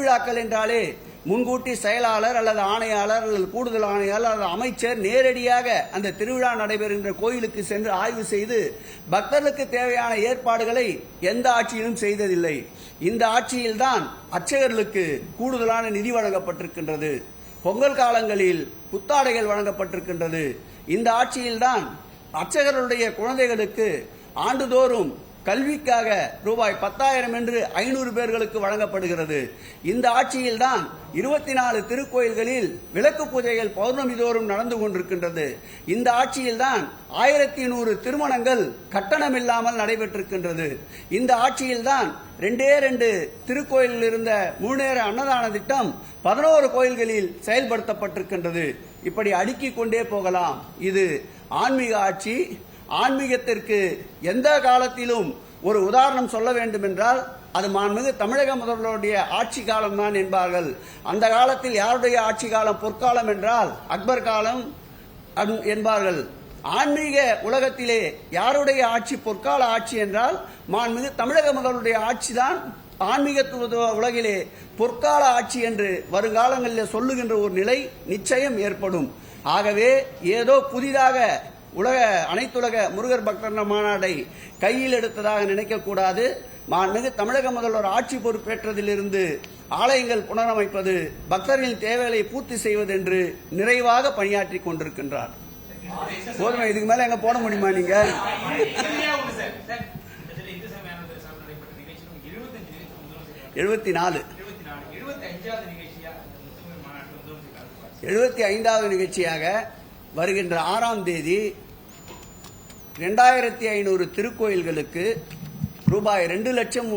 திருவிழாக்கள் என்றாலே முன்கூட்டி செயலாளர் அல்லது ஆணையாளர் அல்லது கூடுதல் ஆணையாளர் அல்லது அமைச்சர் நேரடியாக அந்த திருவிழா நடைபெறுகின்ற கோயிலுக்கு சென்று ஆய்வு செய்து பக்தர்களுக்கு தேவையான ஏற்பாடுகளை எந்த ஆட்சியிலும் செய்ததில்லை. இந்த ஆட்சியில்தான் அர்ச்சகர்களுக்கு கூடுதலான நிதி வழங்கப்பட்டிருக்கின்றது. பொங்கல் காலங்களில் புத்தாடைகள் வழங்கப்பட்டிருக்கின்றது. இந்த ஆட்சியில்தான் அர்ச்சகர்களுடைய குழந்தைகளுக்கு ஆண்டுதோறும் கல்விக்காக ரூபாய் பத்தாயிரம் என்று ஐநூறு பேர்களுக்கு வழங்கப்படுகிறது. இந்த ஆட்சியில் தான் இருபத்தி நாலு திருக்கோயில்களில் விளக்கு பூஜைகள் பௌர்ணமி தோறும் நடந்து கொண்டிருக்கின்றது. இந்த ஆட்சியில்தான் ஆயிரத்தி நூறு திருமணங்கள் கட்டணமில்லாமல் நடைபெற்றிருக்கின்றது. இந்த ஆட்சியில் தான் ரெண்டே ரெண்டு திருக்கோயிலில் இருந்த மூணேர அன்னதான திட்டம் பதினோரு கோயில்களில் செயல்படுத்தப்பட்டிருக்கின்றது. இப்படி அடுக்கிக் கொண்டே போகலாம். இது ஆன்மீக ஆட்சி ஆன்மீகத்திற்கு எந்த காலத்திலும் ஒரு உதாரணம் சொல்ல வேண்டும் என்றால் அது மாண்புமிகு தமிழக முதல்வருடைய ஆட்சி காலம்தான் என்பார்கள். அந்த காலத்தில் யாருடைய ஆட்சி காலம் பொற்காலம் என்றால் அக்பர் காலம் அன்- என்பார்கள். ஆன்மீக உலகத்திலே யாருடைய ஆட்சி பொற்கால ஆட்சி என்றால் மாண்புமிகு தமிழக முதல்வருடைய ஆட்சிதான் ஆன்மீகத்துவ உலகிலே பொற்கால ஆட்சி என்று வருங்காலங்களில் சொல்லுகின்ற ஒரு நிலை நிச்சயம் ஏற்படும். ஆகவே ஏதோ புதிதாக உலக அனைத்துலக முருகர் பக்தர் மாநாடை கையில் எடுத்ததாக நினைக்கக்கூடாது. மாண்புமிகு தமிழக முதல்வர் ஆட்சி பொறுப்பேற்றதிலிருந்து ஆலயங்கள் புனரமைப்பது பக்தர்களின் தேவைகளை பூர்த்தி செய்வது என்று நிறைவாக பணியாற்றி கொண்டிருக்கின்றார். போதுமா இதுக்கு மேல எங்க போட முடியுமா நீங்க? எழுபத்தி நாலு எழுபத்தி ஐந்தாவது நிகழ்ச்சியாக வருகின்ற ஆறாம் தேதி ரெண்டாயிரத்தி ஐநூறு திருக்கோயில்களுக்கு ரூபாய் ரெண்டு லட்சம்